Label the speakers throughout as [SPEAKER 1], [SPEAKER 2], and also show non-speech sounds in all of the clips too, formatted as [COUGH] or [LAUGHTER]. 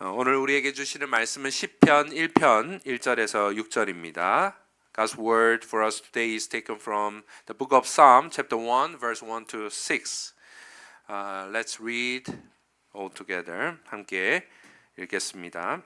[SPEAKER 1] 어, 오늘 우리에게 주시는 말씀은 시편 1편 1절에서 6절입니다. God's word for us today is taken from the book of Psalm chapter 1 verse 1 to 6. Uh, let's read all together. 함께 읽겠습니다.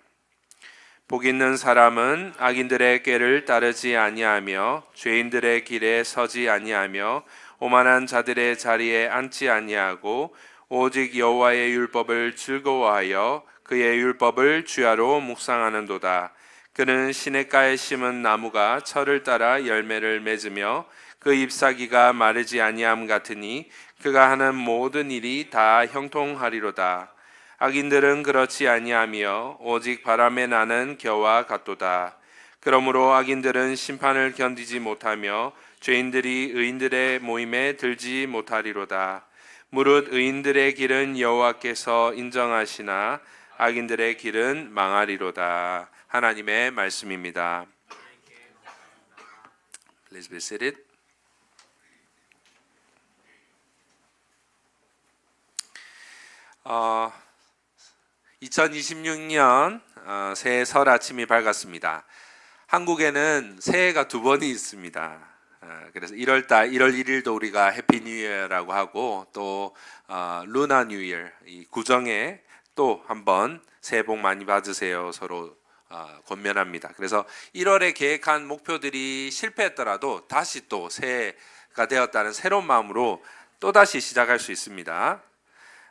[SPEAKER 1] 복 있는 사람은 악인들의 꾀를 따르지 아니하며 죄인들의 길에 서지 아니하며 오만한 자들의 자리에 앉지 아니하고 오직 여호와의 율법을 즐거워하여 그의 율법을 주야로 묵상하는도다. 그는 시냇가에 심은 나무가 철을 따라 열매를 맺으며 그 잎사귀가 마르지 아니함 같으니 그가 하는 모든 일이 다 형통하리로다. 악인들은 그렇지 아니하며 오직 바람에 나는 겨와 같도다. 그러므로 악인들은 심판을 견디지 못하며 죄인들이 의인들의 모임에 들지 못하리로다. 무릇 의인들의 길은 여호와께서 인정하시나 악인들의 길은 망하리로다. 하나님의 말씀입니다. Please be seated. 어, 2026년 어, 새해 설 아침이 밝았습니다. 한국에는 새해가 두 번이 있습니다. 어, 그래서 1월 달 1월 1일도 우리가 해피 뉴 이어라고 하고 또 어, 루나 뉴 이어 이 구정에 또 한번 새해 복 많이 받으세요 서로 어, 권면합니다. 그래서 1월에 계획한 목표들이 실패했더라도 다시 또 새해가 되었다는 새로운 마음으로 또 다시 시작할 수 있습니다.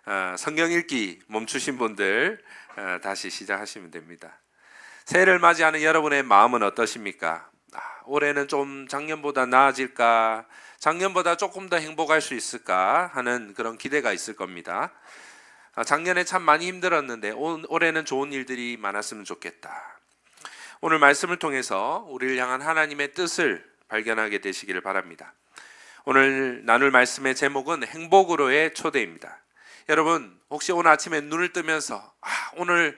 [SPEAKER 1] 어, 성경 읽기 멈추신 분들 어, 다시 시작하시면 됩니다. 새해를 맞이하는 여러분의 마음은 어떠십니까? 아, 올해는 좀 작년보다 나아질까? 작년보다 조금 더 행복할 수 있을까? 하는 그런 기대가 있을 겁니다. 아, 작년에 참 많이 힘들었는데 올, 올해는 좋은 일들이 많았으면 좋겠다. 오늘 말씀을 통해서 우리를 향한 하나님의 뜻을 발견하게 되시기를 바랍니다. 오늘 나눌 말씀의 제목은 행복으로의 초대입니다. 여러분 혹시 오늘 아침에 눈을 뜨면서 아, 오늘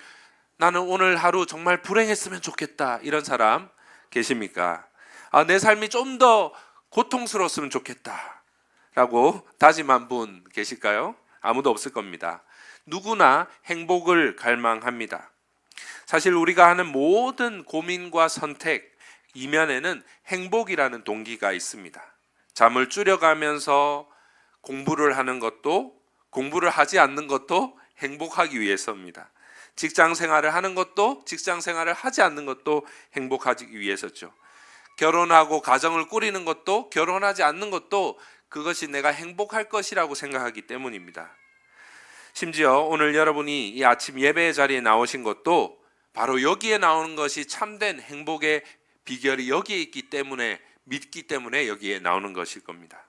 [SPEAKER 1] 나는 오늘 하루 정말 불행했으면 좋겠다 이런 사람 계십니까? 아, 내 삶이 좀 더 고통스러웠으면 좋겠다 라고 다짐한 분 계실까요? 아무도 없을 겁니다. 누구나 행복을 갈망합니다. 사실 우리가 하는 모든 고민과 선택 이면에는 행복이라는 동기가 있습니다. 잠을 줄여가면서 공부를 하는 것도 공부를 하지 않는 것도 행복하기 위해서입니다. 직장 생활을 하는 것도 직장 생활을 하지 않는 것도 행복하기 위해서죠. 결혼하고 가정을 꾸리는 것도 결혼하지 않는 것도 그것이 내가 행복할 것이라고 생각하기 때문입니다. 심지어 오늘 여러분이 이 아침 예배 자리에 나오신 것도 바로 여기에 나오는 것이 참된 행복의 비결이 여기에 있기 때문에 믿기 때문에 여기에 나오는 것일 겁니다.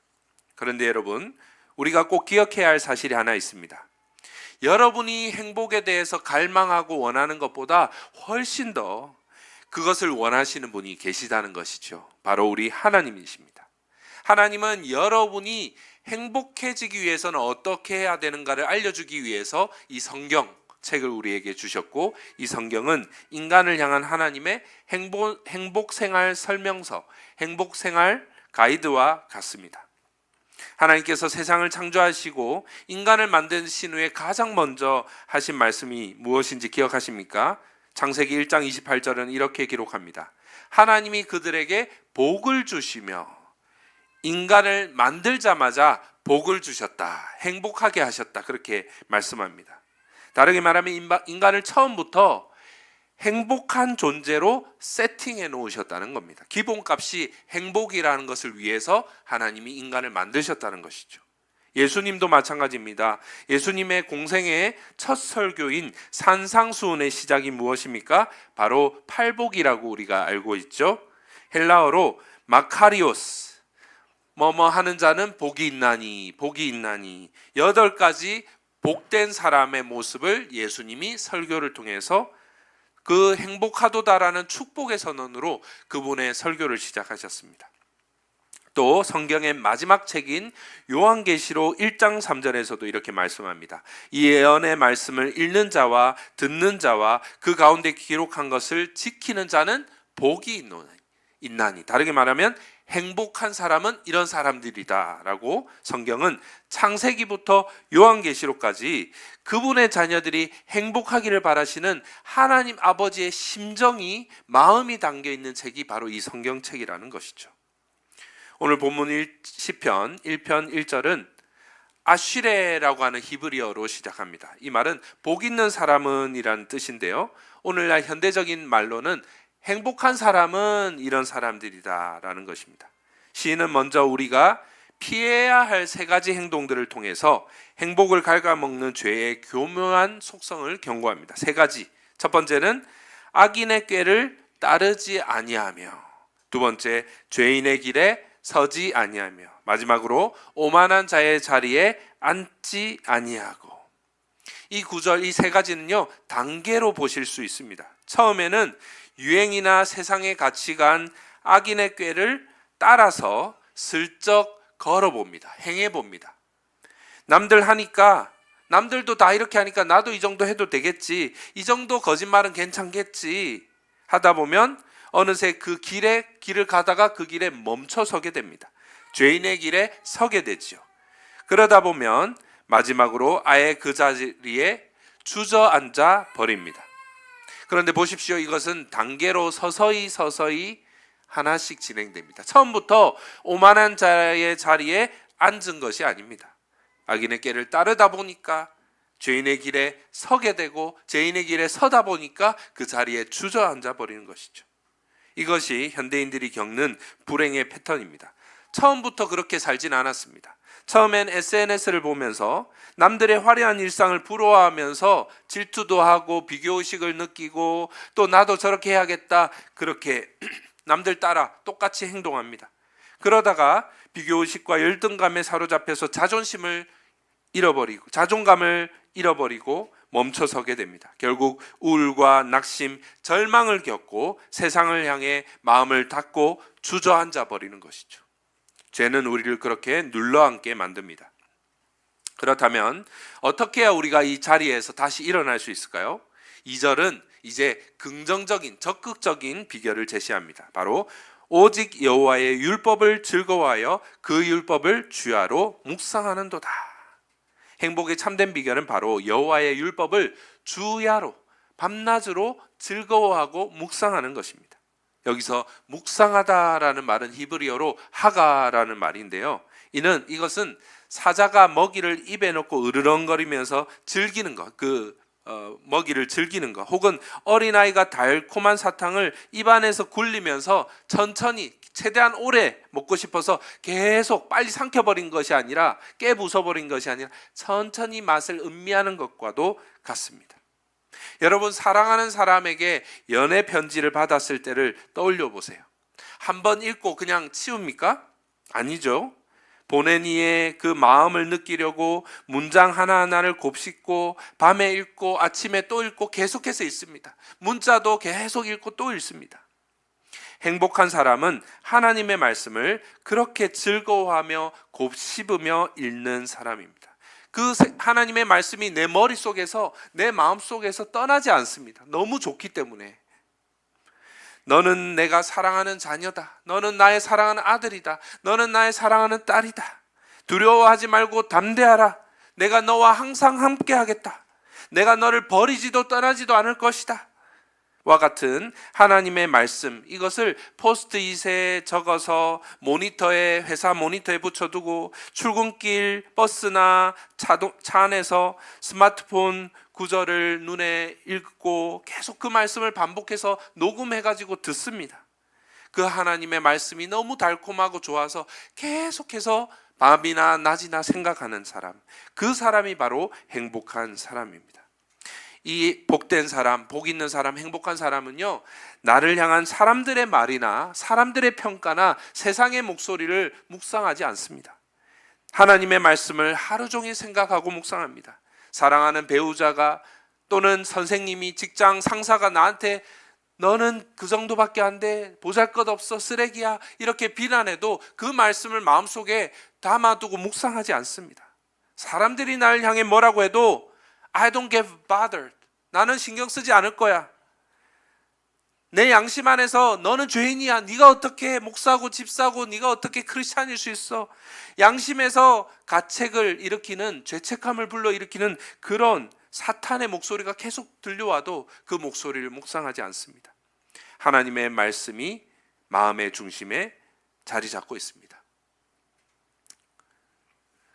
[SPEAKER 1] 그런데 여러분, 우리가 꼭 기억해야 할 사실이 하나 있습니다. 여러분이 행복에 대해서 갈망하고 원하는 것보다 훨씬 더 그것을 원하시는 분이 계시다는 것이죠. 바로 우리 하나님이십니다. 하나님은 여러분이 행복해지기 위해서는 어떻게 해야 되는가를 알려주기 위해서 이 성경 책을 우리에게 주셨고 이 성경은 인간을 향한 하나님의 행복, 행복 생활 설명서, 행복 생활 가이드와 같습니다. 하나님께서 세상을 창조하시고 인간을 만드신 후에 가장 먼저 하신 말씀이 무엇인지 기억하십니까? 창세기 1장 28절은 이렇게 기록합니다. 하나님이 그들에게 복을 주시며 인간을 만들자마자 복을 주셨다. 행복하게 하셨다. 그렇게 말씀합니다. 다르게 말하면 인간을 처음부터 행복한 존재로 세팅해 놓으셨다는 겁니다. 기본값이 행복이라는 것을 위해서 하나님이 인간을 만드셨다는 것이죠. 예수님도 마찬가지입니다. 예수님의 공생의 첫 설교인 산상수훈의 시작이 무엇입니까? 바로 팔복이라고 우리가 알고 있죠. 헬라어로 마카리오스 뭐뭐 하는 자는 복이 있나니 복이 있나니 여덟 가지 복된 사람의 모습을 예수님이 설교를 통해서 그 행복하도다라는 축복의 선언으로 그분의 설교를 시작하셨습니다. 또 성경의 마지막 책인 요한계시록 1장 3절에서도 이렇게 말씀합니다. 이 예언의 말씀을 읽는 자와 듣는 자와 그 가운데 기록한 것을 지키는 자는 복이 있나니. 다르게 말하면 행복한 사람은 이런 사람들이다라고 성경은 창세기부터 요한계시록까지 그분의 자녀들이 행복하기를 바라시는 하나님 아버지의 심정이 마음이 담겨 있는 책이 바로 이 성경책이라는 것이죠. 오늘 본문 1, 10편 1편 1절은 아쉬레라고 하는 히브리어로 시작합니다. 이 말은 복 있는 사람은이라는 뜻인데요. 오늘날 현대적인 말로는 행복한 사람은 이런 사람들이다라는 것입니다. 시인은 먼저 우리가 피해야 할 세 가지 행동들을 통해서 행복을 갉아먹는 죄의 교묘한 속성을 경고합니다. 세 가지. 첫 번째는 악인의 꾀를 따르지 아니하며 두 번째 죄인의 길에 서지 아니하며 마지막으로 오만한 자의 자리에 앉지 아니하고 이 구절 이 세 가지는요 단계로 보실 수 있습니다. 처음에는 유행이나 세상의 가치관 악인의 꾀를 따라서 슬쩍 걸어봅니다. 행해봅니다. 남들 하니까 남들도 다 이렇게 하니까 나도 이 정도 해도 되겠지. 이 정도 거짓말은 괜찮겠지. 하다 보면 어느새 그 길에 길을 가다가 그 길에 멈춰 서게 됩니다. 죄인의 길에 서게 되지요. 그러다 보면 마지막으로 아예 그 자리에 주저앉아 버립니다. 그런데 보십시오. 이것은 단계로 서서히 서서히 하나씩 진행됩니다. 처음부터 오만한 자의 자리에 앉은 것이 아닙니다. 악인의 길을 따르다 보니까 죄인의 길에 서게 되고 죄인의 길에 서다 보니까 그 자리에 주저앉아 버리는 것이죠. 이것이 현대인들이 겪는 불행의 패턴입니다. 처음부터 그렇게 살진 않았습니다. 처음엔 SNS를 보면서 남들의 화려한 일상을 부러워하면서 질투도 하고 비교의식을 느끼고 또 나도 저렇게 해야겠다 그렇게 [CLEARS THROAT] 남들 따라 똑같이 행동합니다. 그러다가 비교의식과 열등감에 사로잡혀서 자존심을 잃어버리고 자존감을 잃어버리고 멈춰서게 됩니다. 결국 우울과 낙심, 절망을 겪고 세상을 향해 마음을 닫고 주저앉아 버리는 것이죠. 죄는 우리를 그렇게 눌러앉게 만듭니다. 그렇다면 어떻게 해야 우리가 이 자리에서 다시 일어날 수 있을까요? 2절은 이제 긍정적인 적극적인 비결을 제시합니다. 바로 오직 여호와의 율법을 즐거워하여 그 율법을 주야로 묵상하는도다. 행복의 참된 비결은 바로 여호와의 율법을 주야로 밤낮으로 즐거워하고 묵상하는 것입니다. 여기서 묵상하다라는 말은 히브리어로 하가라는 말인데요. 이는 이것은 사자가 먹이를 입에 넣고 으르렁거리면서 즐기는 것, 그 어, 먹이를 즐기는 것, 혹은 어린아이가 달콤한 사탕을 입안에서 굴리면서 천천히 최대한 오래 먹고 싶어서 계속 빨리 삼켜버린 것이 아니라 깨부숴버린 것이 아니라 천천히 맛을 음미하는 것과도 같습니다. 여러분 사랑하는 사람에게 연애 편지를 받았을 때를 떠올려 보세요. 한번 읽고 그냥 치웁니까? 아니죠. 보낸 이의 그 마음을 느끼려고 문장 하나하나를 곱씹고 밤에 읽고 아침에 또 읽고 계속해서 읽습니다. 문자도 계속 읽고 또 읽습니다. 행복한 사람은 하나님의 말씀을 그렇게 즐거워하며 곱씹으며 읽는 사람입니다. 그 하나님의 말씀이 내 머릿속에서 내 마음속에서 떠나지 않습니다. 너무 좋기 때문에. 너는 내가 사랑하는 자녀다. 너는 나의 사랑하는 아들이다. 너는 나의 사랑하는 딸이다. 두려워하지 말고 담대하라. 내가 너와 항상 함께 하겠다. 내가 너를 버리지도 떠나지도 않을 것이다. 와 같은 하나님의 말씀 이것을 포스트잇에 적어서 모니터에 회사 모니터에 붙여두고 출근길 버스나 차도, 차 안에서 스마트폰 구절을 눈에 읽고 계속 그 말씀을 반복해서 녹음해 가지고 듣습니다. 그 하나님의 말씀이 너무 달콤하고 좋아서 계속해서 밤이나 낮이나 생각하는 사람 그 사람이 바로 행복한 사람입니다. 이 복된 사람, 복 있는 사람, 행복한 사람은요, 나를 향한 사람들의 말이나 사람들의 평가나 세상의 목소리를 묵상하지 않습니다. 하나님의 말씀을 하루 종일 생각하고 묵상합니다. 사랑하는 배우자가 또는 선생님이 직장 상사가 나한테 너는 그 정도밖에 안 돼. 보잘 것 없어. 쓰레기야. 이렇게 비난해도 그 말씀을 마음속에 담아두고 묵상하지 않습니다. 사람들이 나를 향해 뭐라고 해도 I don't get bothered. 나는 신경 쓰지 않을 거야. 내 양심 안에서 너는 죄인이야. 네가 어떻게 목사고 집사고 네가 어떻게 크리스찬일 수 있어? 양심에서 가책을 일으키는 죄책감을 불러 일으키는 그런 사탄의 목소리가 계속 들려와도 그 목소리를 묵상하지 않습니다. 하나님의 말씀이 마음의 중심에 자리 잡고 있습니다.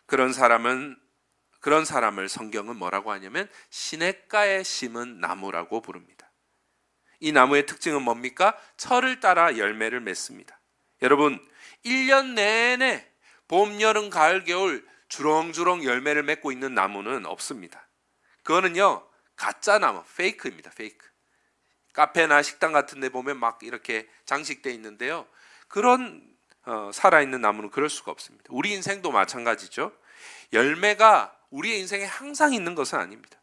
[SPEAKER 1] 그런 사람은 그런 사람을 성경은 뭐라고 하냐면 시냇가에 심은 나무라고 부릅니다. 이 나무의 특징은 뭡니까? 철을 따라 열매를 맺습니다. 여러분, 1년 내내 봄, 여름, 가을, 겨울 주렁주렁 열매를 맺고 있는 나무는 없습니다. 그거는요, 가짜 나무, 페이크입니다. 페이크. 카페나 식당 같은 데 보면 막 이렇게 장식돼 있는데요. 그런 어, 살아있는 나무는 그럴 수가 없습니다. 우리 인생도 마찬가지죠. 열매가 우리의 인생에 항상 있는 것은 아닙니다.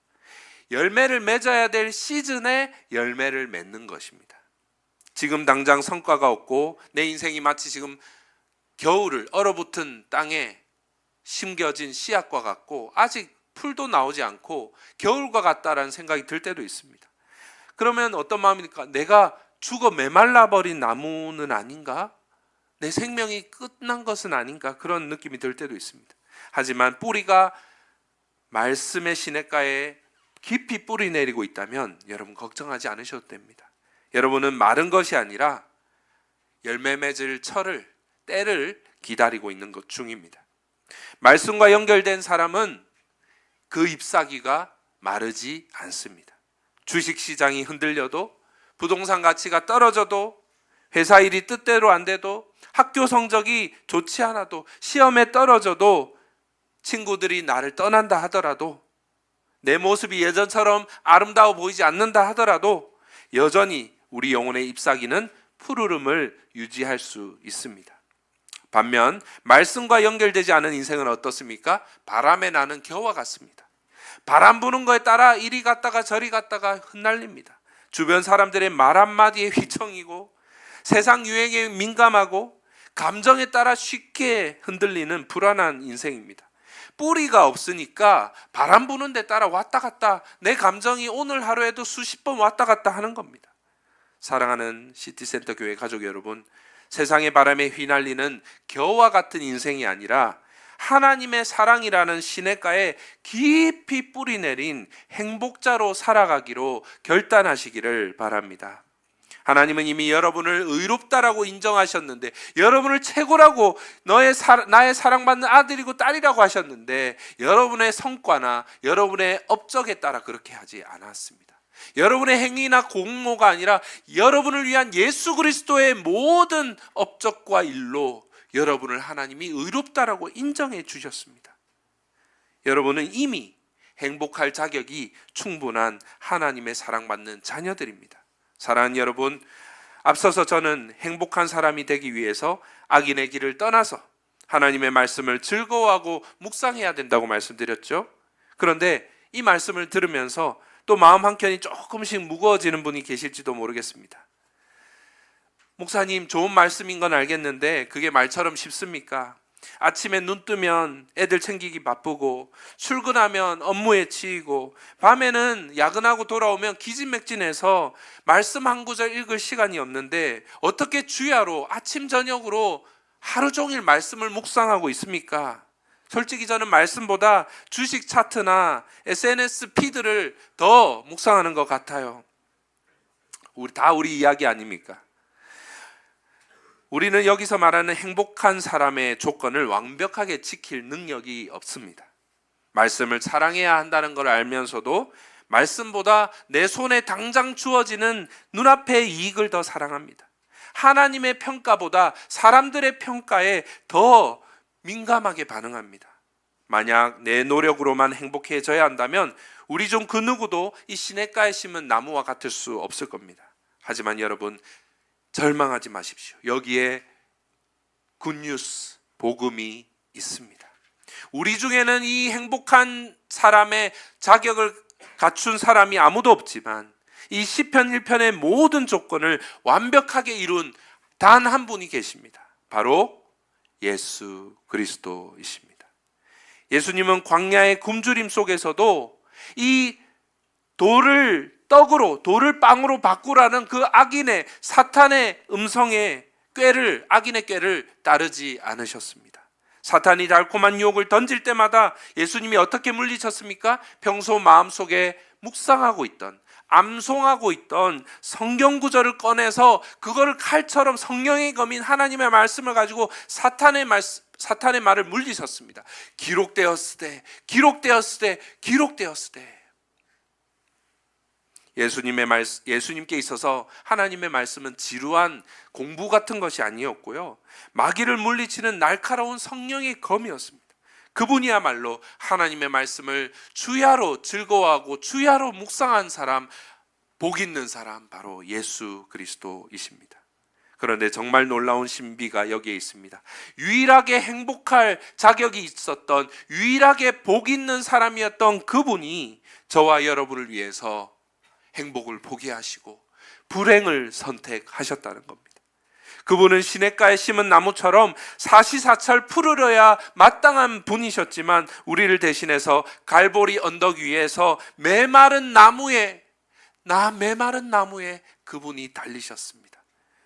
[SPEAKER 1] 열매를 맺어야 될 시즌에 열매를 맺는 것입니다. 지금 당장 성과가 없고 내 인생이 마치 지금 겨울을 얼어붙은 땅에 심겨진 씨앗과 같고 아직 풀도 나오지 않고 겨울과 같다라는 생각이 들 때도 있습니다. 그러면 어떤 마음입니까? 내가 죽어 메말라 버린 나무는 아닌가? 내 생명이 끝난 것은 아닌가? 그런 느낌이 들 때도 있습니다. 하지만 뿌리가 말씀의 시냇가에 깊이 뿌리 내리고 있다면 여러분 걱정하지 않으셔도 됩니다. 여러분은 마른 것이 아니라 열매 맺을 철을 때를 기다리고 있는 것 중입니다. 말씀과 연결된 사람은 그 잎사귀가 마르지 않습니다. 주식 시장이 흔들려도 부동산 가치가 떨어져도 회사 일이 뜻대로 안 돼도 학교 성적이 좋지 않아도 시험에 떨어져도 친구들이 나를 떠난다 하더라도 내 모습이 예전처럼 아름다워 보이지 않는다 하더라도 여전히 우리 영혼의 잎사귀는 푸르름을 유지할 수 있습니다. 반면 말씀과 연결되지 않은 인생은 어떻습니까? 바람에 나는 겨와 같습니다. 바람 부는 거에 따라 이리 갔다가 저리 갔다가 흩날립니다. 주변 사람들의 말 한마디에 휘청이고 세상 유행에 민감하고 감정에 따라 쉽게 흔들리는 불안한 인생입니다. 뿌리가 없으니까 바람 부는 데 따라 왔다 갔다 내 감정이 오늘 하루에도 수십 번 왔다 갔다 하는 겁니다. 사랑하는 시티센터 교회 가족 여러분, 세상의 바람에 휘날리는 겨와 같은 인생이 아니라 하나님의 사랑이라는 시냇가에 깊이 뿌리 내린 행복자로 살아가기로 결단하시기를 바랍니다. 하나님은 이미 여러분을 의롭다라고 인정하셨는데 여러분을 최고라고 너의 사, 나의 사랑받는 아들이고 딸이라고 하셨는데 여러분의 성과나 여러분의 업적에 따라 그렇게 하지 않았습니다. 여러분의 행위나 공모가 아니라 여러분을 위한 예수 그리스도의 모든 업적과 일로 여러분을 하나님이 의롭다라고 인정해 주셨습니다. 여러분은 이미 행복할 자격이 충분한 하나님의 사랑받는 자녀들입니다. 사랑하는 여러분, 앞서서 저는 행복한 사람이 되기 위해서 악인의 길을 떠나서 하나님의 말씀을 즐거워하고 묵상해야 된다고 말씀드렸죠. 그런데 이 말씀을 들으면서 또 마음 한켠이 조금씩 무거워지는 분이 계실지도 모르겠습니다. 목사님, 좋은 말씀인 건 알겠는데 그게 말처럼 쉽습니까? 아침에 눈 뜨면 애들 챙기기 바쁘고 출근하면 업무에 치이고 밤에는 야근하고 돌아오면 기진맥진해서 말씀 한 구절 읽을 시간이 없는데 어떻게 주야로 아침 저녁으로 하루 종일 말씀을 묵상하고 있습니까? 솔직히 저는 말씀보다 주식 차트나 SNS 피드를 더 묵상하는 것 같아요. 우리 다 우리 이야기 아닙니까? 우리는 여기서 말하는 행복한 사람의 조건을 완벽하게 지킬 능력이 없습니다. 말씀을 사랑해야 한다는 걸 알면서도 말씀보다 내 손에 당장 주어지는 눈앞의 이익을 더 사랑합니다. 하나님의 평가보다 사람들의 평가에 더 민감하게 반응합니다. 만약 내 노력으로만 행복해져야 한다면 우리 중 그 누구도 이 시냇가에 심은 나무와 같을 수 없을 겁니다. 하지만 여러분 절망하지 마십시오. 여기에 굿뉴스 복음이 있습니다. 우리 중에는 이 행복한 사람의 자격을 갖춘 사람이 아무도 없지만 이 시편 1편의 모든 조건을 완벽하게 이룬 단 한 분이 계십니다. 바로 예수 그리스도이십니다. 예수님은 광야의 굶주림 속에서도 이 돌을 떡으로 돌을 빵으로 바꾸라는 그 악인의 사탄의 음성에 꾀를 악인의 꾀를 따르지 않으셨습니다. 사탄이 달콤한 유혹을 던질 때마다 예수님이 어떻게 물리쳤습니까? 평소 마음속에 묵상하고 있던 암송하고 있던 성경 구절을 꺼내서 그거를 칼처럼 성령의 검인 하나님의 말씀을 가지고 사탄의 말 사탄의 말을 물리쳤습니다. 기록되었으되 기록되었으되 기록되었으되 예수님의 말 예수님께 있어서 하나님의 말씀은 지루한 공부 같은 것이 아니었고요. 마귀를 물리치는 날카로운 성령의 검이었습니다. 그분이야말로 하나님의 말씀을 주야로 즐거워하고 주야로 묵상한 사람, 복 있는 사람 바로 예수 그리스도이십니다. 그런데 정말 놀라운 신비가 여기에 있습니다. 유일하게 행복할 자격이 있었던 유일하게 복 있는 사람이었던 그분이 저와 여러분을 위해서 행복을 포기 하시고 불행을 선택하셨다는 겁니다. 그분은 시냇가에 심은 나무처럼 사시사철 푸르러야 마땅한 분이셨지만 우리를 대신해서 갈보리 언덕 위에서 메마른 나무에 나 메마른 나무에 그분이 달리셨습니다.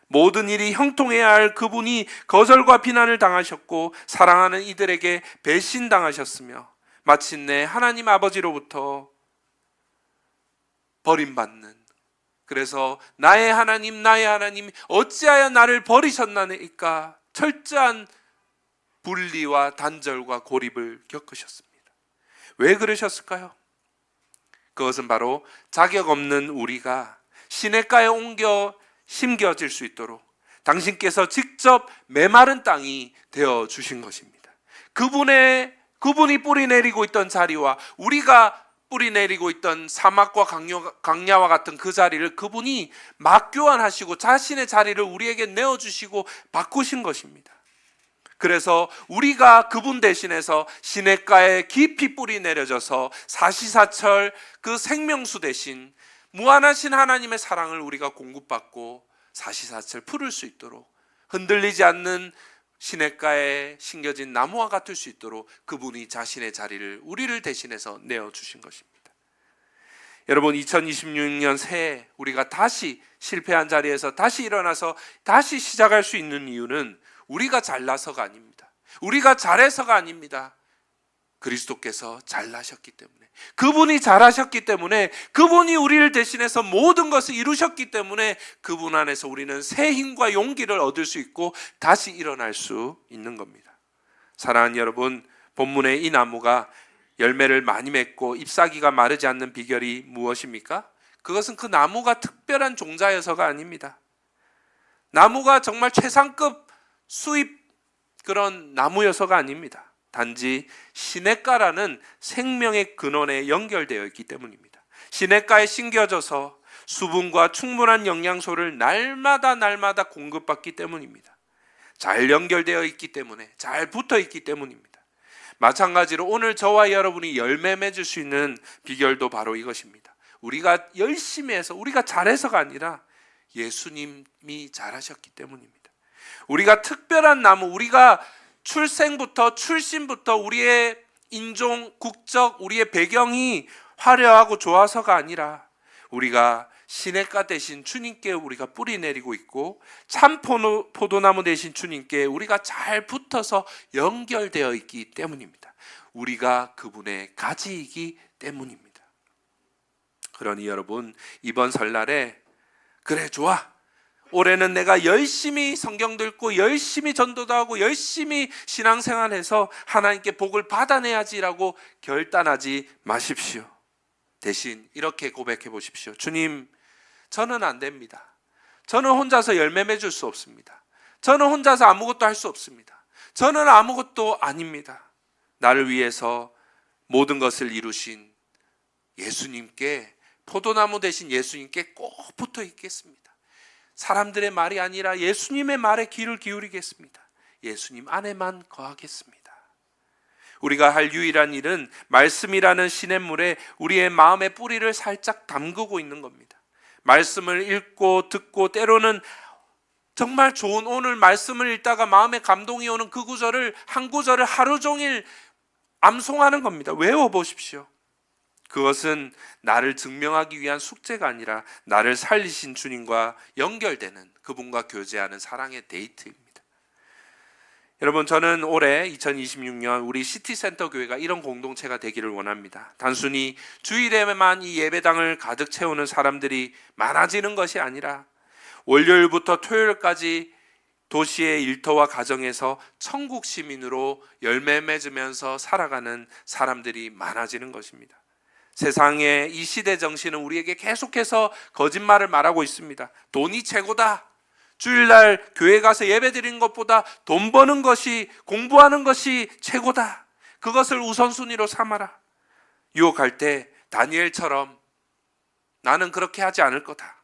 [SPEAKER 1] 모든 일이 형통해야 할 그분이 거절과 비난을 당하셨고 사랑하는 이들에게 배신당하셨으며 마침내 하나님 아버지로부터 버림받는 그래서 나의 하나님 나의 하나님 어찌하여 나를 버리셨나이까 철저한 분리와 단절과 고립을 겪으셨습니다. 왜 그러셨을까요? 그것은 바로 자격 없는 우리가 시냇가에 옮겨 심겨질 수 있도록 당신께서 직접 메마른 땅이 되어 주신 것입니다. 그분의 그분이 뿌리 내리고 있던 자리와 우리가 뿌리 내리고 있던 사막과 강요, 강야 와 같은 그 자리를 그분이 막교환하시고 자신의 자리를 우리에게 내어주시고 바꾸신 것입니다. 그래서 우리가 그분 대신해서 시냇가에 깊이 뿌리 내려져서 사시사철 그 생명수 대신 무한하신 하나님의 사랑을 우리가 공급받고 사시사철 풀을 수 있도록 흔들리지 않는 시냇가에 심겨진 나무와 같을 수 있도록 그분이 자신의 자리를 우리를 대신해서 내어 주신 것입니다. 여러분 2026년 새해 우리가 다시 실패한 자리에서 다시 일어나서 다시 시작할 수 있는 이유는 우리가 잘나서가 아닙니다. 우리가 잘해서가 아닙니다. 그리스도께서 잘나셨기 때문에 그분이 잘하셨기 때문에 그분이 우리를 대신해서 모든 것을 이루셨기 때문에 그분 안에서 우리는 새 힘과 용기를 얻을 수 있고 다시 일어날 수 있는 겁니다. 사랑하는 여러분, 본문의 이 나무가 열매를 많이 맺고 잎사귀가 마르지 않는 비결이 무엇입니까? 그것은 그 나무가 특별한 종자여서가 아닙니다. 나무가 정말 최상급 수입 그런 나무여서가 아닙니다. 단지 시냇가라는 생명의 근원에 연결되어 있기 때문입니다. 시냇가에 심겨져서 수분과 충분한 영양소를 날마다 날마다 공급받기 때문입니다. 잘 연결되어 있기 때문에 잘 붙어 있기 때문입니다. 마찬가지로 오늘 저와 여러분이 열매 맺을 수 있는 비결도 바로 이것입니다. 우리가 열심히 해서 우리가 잘해서가 아니라 예수님이 잘하셨기 때문입니다. 우리가 특별한 나무, 우리가 출생부터 출신부터 우리의 인종, 국적, 우리의 배경이 화려하고 좋아서가 아니라 우리가 시냇가 대신 주님께 우리가 뿌리 내리고 있고 참 포도나무 대신 주님께 우리가 잘 붙어서 연결되어 있기 때문입니다. 우리가 그분의 가지이기 때문입니다. 그러니 여러분 이번 설날에 그래 좋아 올해는 내가 열심히 성경 읽고 열심히 전도도 하고 열심히 신앙생활해서 하나님께 복을 받아내야지라고 결단하지 마십시오. 대신 이렇게 고백해 보십시오. 주님, 저는 안 됩니다. 저는 혼자서 열매 맺을 수 없습니다. 저는 혼자서 아무것도 할 수 없습니다. 저는 아무것도 아닙니다. 나를 위해서 모든 것을 이루신 예수님께 포도나무 대신 예수님께 꼭 붙어 있겠습니다. 사람들의 말이 아니라 예수님의 말에 귀를 기울이겠습니다. 예수님 안에만 거하겠습니다. 우리가 할 유일한 일은 말씀이라는 시냇물에 우리의 마음의 뿌리를 살짝 담그고 있는 겁니다. 말씀을 읽고 듣고 때로는 정말 좋은 오늘 말씀을 읽다가 마음에 감동이 오는 그 구절을 한 구절을 하루 종일 암송하는 겁니다. 외워 보십시오. 그것은 나를 증명하기 위한 숙제가 아니라 나를 살리신 주님과 연결되는 그분과 교제하는 사랑의 데이트입니다. 여러분 저는 올해 2026년 우리 시티센터 교회가 이런 공동체가 되기를 원합니다. 단순히 주일에만 이 예배당을 가득 채우는 사람들이 많아지는 것이 아니라 월요일부터 토요일까지 도시의 일터와 가정에서 천국 시민으로 열매 맺으면서 살아가는 사람들이 많아지는 것입니다. 세상의 이 시대 정신은 우리에게 계속해서 거짓말을 말하고 있습니다. 돈이 최고다. 주일날 교회 가서 예배 드리는 것보다 돈 버는 것이 공부하는 것이 최고다. 그것을 우선순위로 삼아라. 유혹할 때 다니엘처럼 나는 그렇게 하지 않을 거다.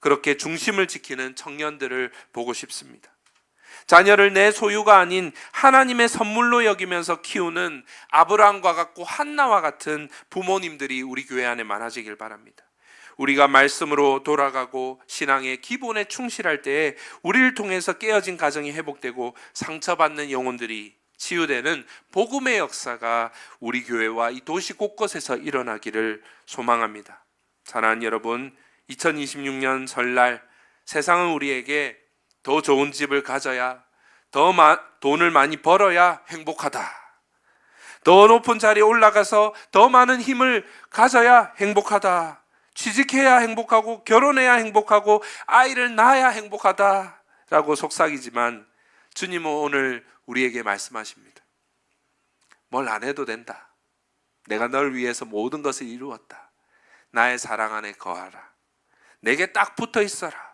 [SPEAKER 1] 그렇게 중심을 지키는 청년들을 보고 싶습니다. 자녀를 내 소유가 아닌 하나님의 선물로 여기면서 키우는 아브라함과 같고 한나와 같은 부모님들이 우리 교회 안에 많아지길 바랍니다. 우리가 말씀으로 돌아가고 신앙의 기본에 충실할 때에 우리를 통해서 깨어진 가정이 회복되고 상처받는 영혼들이 치유되는 복음의 역사가 우리 교회와 이 도시 곳곳에서 일어나기를 소망합니다. 사랑하는 여러분, 2026년 설날 세상은 우리에게 더 좋은 집을 가져야 더 마, 돈을 많이 벌어야 행복하다. 더 높은 자리에 올라가서 더 많은 힘을 가져야 행복하다. 취직해야 행복하고 결혼해야 행복하고 아이를 낳아야 행복하다 라고 속삭이지만 주님은 오늘 우리에게 말씀하십니다. 뭘 안 해도 된다. 내가 널 위해서 모든 것을 이루었다. 나의 사랑 안에 거하라. 내게 딱 붙어 있어라.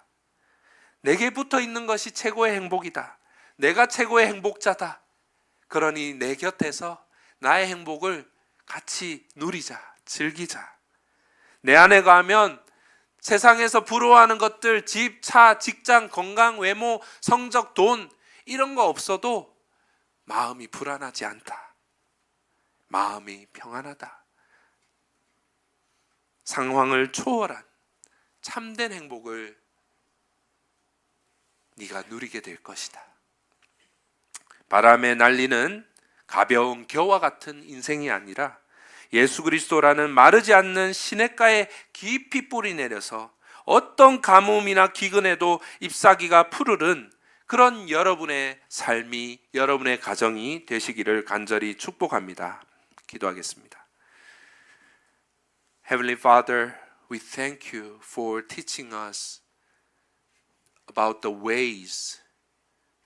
[SPEAKER 1] 내게 붙어 있는 것이 최고의 행복이다. 내가 최고의 행복자다. 그러니 내 곁에서 나의 행복을 같이 누리자, 즐기자. 내 안에 가면 세상에서 부러워하는 것들, 집, 차, 직장, 건강, 외모, 성적, 돈, 이런 거 없어도 마음이 불안하지 않다. 마음이 평안하다. 상황을 초월한 참된 행복을 네가 누리게 될 것이다. 바람에 날리는 가벼운 겨와 같은 인생이 아니라 예수 그리스도라는 마르지 않는 시냇가에 깊이 뿌리 내려서 어떤 가뭄이나 기근에도 잎사귀가 푸르른 그런 여러분의 삶이 여러분의 가정이 되시기를 간절히 축복합니다. 기도하겠습니다. Heavenly Father, we thank you for teaching us about the ways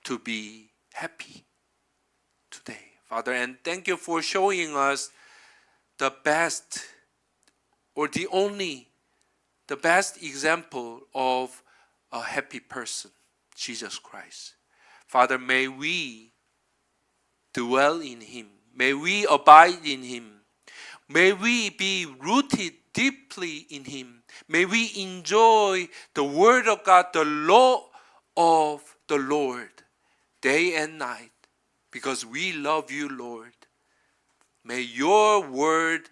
[SPEAKER 1] to be happy today. Father, and thank you for showing us the best or the only the best example of a happy person, Jesus Christ. Father, may we dwell in him. May we abide in him. May we be rooted deeply in him. May we enjoy the word of God, the law of the Lord, day and night, because we love you, Lord. May your word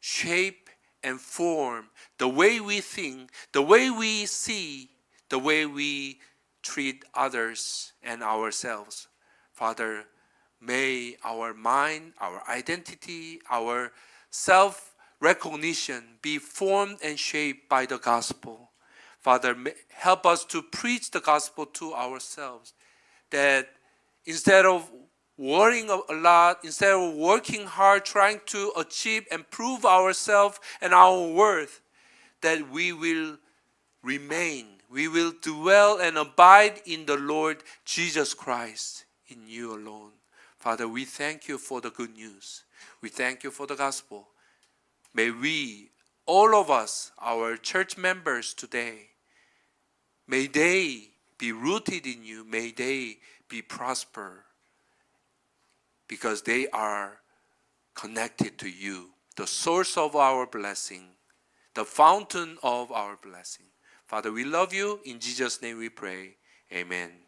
[SPEAKER 1] shape and form the way we think, the way we see, the way we treat others and ourselves. Father, may our mind, our identity, our self recognition be formed and shaped by the gospel. Father, help us to preach the gospel to ourselves that instead of worrying a lot instead of working hard trying to achieve and prove ourselves and our worth that we will remain we will dwell and abide in the lord jesus christ in you alone father we thank you for the good news we thank you for the gospel may we all of us our church members today may they be rooted in you may they be prosper because they are connected to you, the source of our blessing, the fountain of our blessing. Father, we love you. In Jesus' name we pray. Amen.